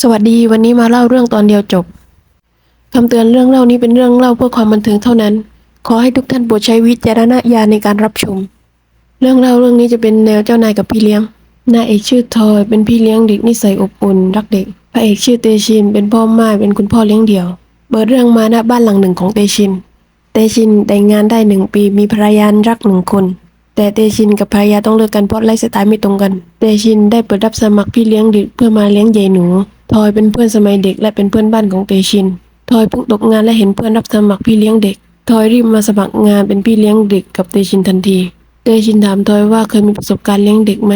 สวัสดีวันนี้มาเล่าเรื่องตอนเดียวจบ คำเตือนเรื่องเล่านี้เป็นเรื่องเล่าเพื่อความบันเทิงเท่านั้น ขอให้ทุกท่านโปรดใช้วิจารณญาณในการรับชม เรื่องเล่าเรื่องนี้จะเป็นแนวเจ้านายกับพี่เลี้ยงนายเอกชื่อทอยเป็นพี่เลี้ยงเด็กนิสัยอบอุ่นรักเด็กพระเอกชื่อเตชินเป็นพ่อม่ายเป็นคุณพ่อเลี้ยงเดี่ยวเปิดเรื่องมาณบ้านหลังหนึ่งของเตชิน เตชินแต่งงานได้หนึ่งปีมีภรรยารักหนึ่งคน แต่เตชินกับภรรยาต้องเลิกกันเพราะไลฟ์สไตล์ไม่ตรงกัน เตชินได้เปิดรับสมัครพี่เลี้ยงเด็กเพื่อมาเลี้ยงยายหนู ทอยเป็นเพื่อนสมัยเด็กและเป็นเพื่อนบ้านของเตชิน ทอยเพิ่งตกงานและเห็นเพื่อนรับสมัครพี่เลี้ยงเด็ก ทอยรีบมาสมัครงานเป็นพี่เลี้ยงเด็กกับเตชินทันที เตชินถามทอยว่าเคยมีประสบการณ์เลี้ยงเด็กไหม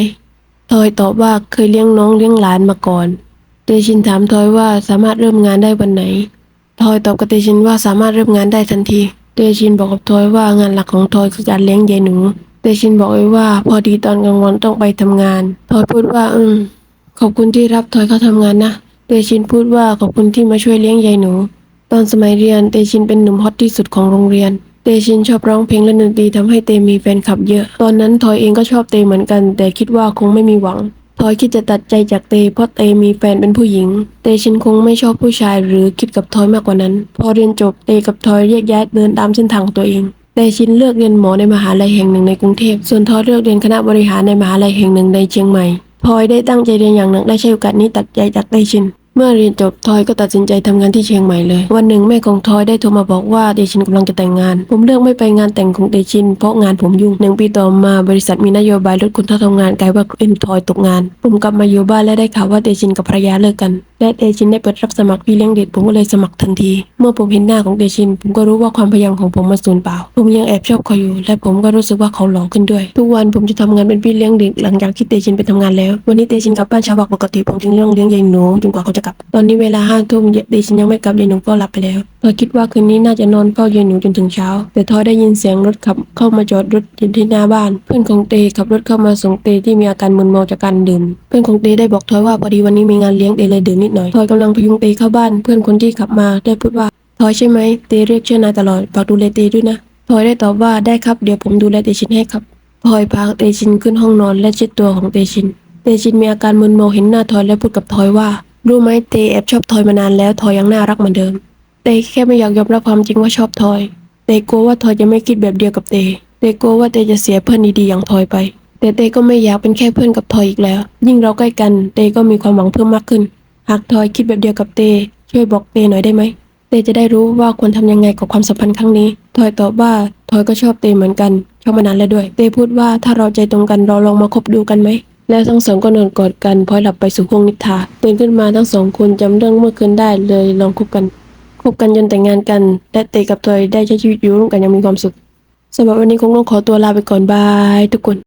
ทอยตอบว่าเคยเลี้ยงน้องเลี้ยงหลานมาก่อน เตชินถามทอยว่าสามารถเริ่มงานได้วันไหน ทอยตอบกับเตชินว่าสามารถเริ่มงานได้ทันที เตชินบอกกับทอยว่างานหลักของทอยคือการเลี้ยงยายหนู เตชินบอกไว้ว่า พอดีตอนกลางวันต้องไปทำงาน ทอยพูดว่าอืมขอบคุณที่รับทอยเข้าทำงานนะ เตชินพูดว่าขอบคุณที่มาช่วยเลี้ยงยายหนู ตอนสมัยเรียนเตชินเป็นหนุ่มฮอตที่สุดของโรงเรียน เตชินชอบร้องเพลงและดนตรีทำให้เตมีแฟนคลับเยอะ ตอนนั้นทอยเองก็ชอบเตเหมือนกัน แต่คิดว่าคงไม่มีหวัง ทอยคิดจะตัดใจจากเตเพราะเตมีแฟนเป็นผู้หญิง เตชินคงไม่ชอบผู้ชายหรือคิดกับทอยมากกว่านั้น พอเรียนจบเตกับทอยแยกย้ายเดินตามเส้นทางของตัวเองเตชินเลือกเรียนหมอในมหาลัยแห่งหนึ่งในกรุงเทพ ส่วนทอยเลือกเรียนคณะบริหารในมหาลัยแห่งหนึ่งในเชียงใหม่ ทอยได้ตั้งใจเรียนอย่างหนักและใช้โอกาสนี้ตัดใจจากเตชิน เมื่อเรียนจบทอยก็ตัดสินใจทำงานที่เชียงใหม่เลย วันหนึ่งแม่ของทอยได้โทรมาบอกว่าเดชินกำลังจะแต่งงาน ผมเลือกไม่ไปงานแต่งของเดชิน เพราะงานผมยุ่งหนึ่งปีต่อมาบริษัทมีนโยบายลดคนเข้าทำงานกลายว่าเอ็นทอยตกงาน ผมกลับมาอยู่บ้านและได้ข่าวว่าเดชินกับภรรยาเลิกกันและเตชินได้เปิดรับสมัครพี่เลี้ยงเด็กผมก็เลยสมัครทันที เมื่อผมเห็นหน้าของเตชิน ผมก็รู้ว่าความพยายามของผมมันสูญเปล่า ผมยังแอบชอบเขาอยู่ และผมก็รู้สึกว่าเขาหล่อขึ้นด้วย ทุกวันผมจะทำงานเป็นพี่เลี้ยงเด็กหลังจากที่เตชินไปทำงานแล้ว วันนี้เตชินกลับบ้านเช้ากว่าปกติผมจึงต้องเลี้ยงยายหนูจนกว่าเขาจะกลับ ตอนนี้เวลาห้าทุ่มเตชินยังไม่กลับยายหนูก็หลับไปแล้วทอยคิดว่าคืนนี้น่าจะนอนเฝ้ายายหนูจนถึงเช้า แต่ทอยได้ยินเสียงรถขับเข้ามาจอดรถอยู่ที่หน้าบ้าน เพื่อนของเตขับรถเข้ามาส่งเตที่มีอาการมึนเมาจากการดื่ม เพื่อนของเตได้บอกทอว่าพอดีวันนี้มีงานเลี้ยงเตเลยดื่มนิดหน่อยทอยกำลังพยุงเตเข้าบ้าน เพื่อนคนที่ขับมาได้พูดว่าทอยใช่ไหมเตเรียกชื่อนายตลอดฝากดูแลเตด้วยนะทอยได้ตอบว่าได้ครับเดี๋ยวผมดูแลเตชินให้ครับทอยพาเตชินขึ้นห้องนอนและเช็ดตัวของเตชิน เตชินมีอาการมึนเมาเห็นหน้าทอยและพูดกับทอยว่ารู้ไหมเตแอบชอบทอยมานานแล้วทอยยังน่ารักเหมือนเดิม เตแค่ไม่อยากยอมรับความจริงว่าชอบทอย เตกลัวว่าทอยจะไม่คิดแบบเดียวกับเต เตกลัวว่าเตจะเสียเพื่อนดีๆอย่างทอยไป แต่เตก็ไม่อยากเป็นแค่เพื่อนกับทอยอีกแล้ว ยิ่งเราใกล้กัน เตก็มีความหวังเพิ่มมากขึ้น หากทอยคิดแบบเดียวกับเต ช่วยบอกเตหน่อยได้ไหม เตจะได้รู้ว่าควรทำยังไงกับความสัมพันธ์ครั้งนี้ ทอยตอบว่าทอยก็ชอบเตเหมือนกัน ชอบมานานแล้วด้วย เตพูดว่าถ้าเราใจตรงกันเราลองมาคบดูกันไหม แล้วทั้งสองก็นอนกอดกันพลอยหลับไปสู่ห้องนิทราตื่นขึ้นมาทั้งสองคนจำเรื่องเมื่อคืนได้เลยลองคบกันคบกันจนแต่งงานกัน และเตกับทอยได้ใช้ชีวิตอยู่ร่วมกันอย่างมีความสุขสำหรับวันนี้คงต้องขอตัวลาไปก่อนบายทุกคน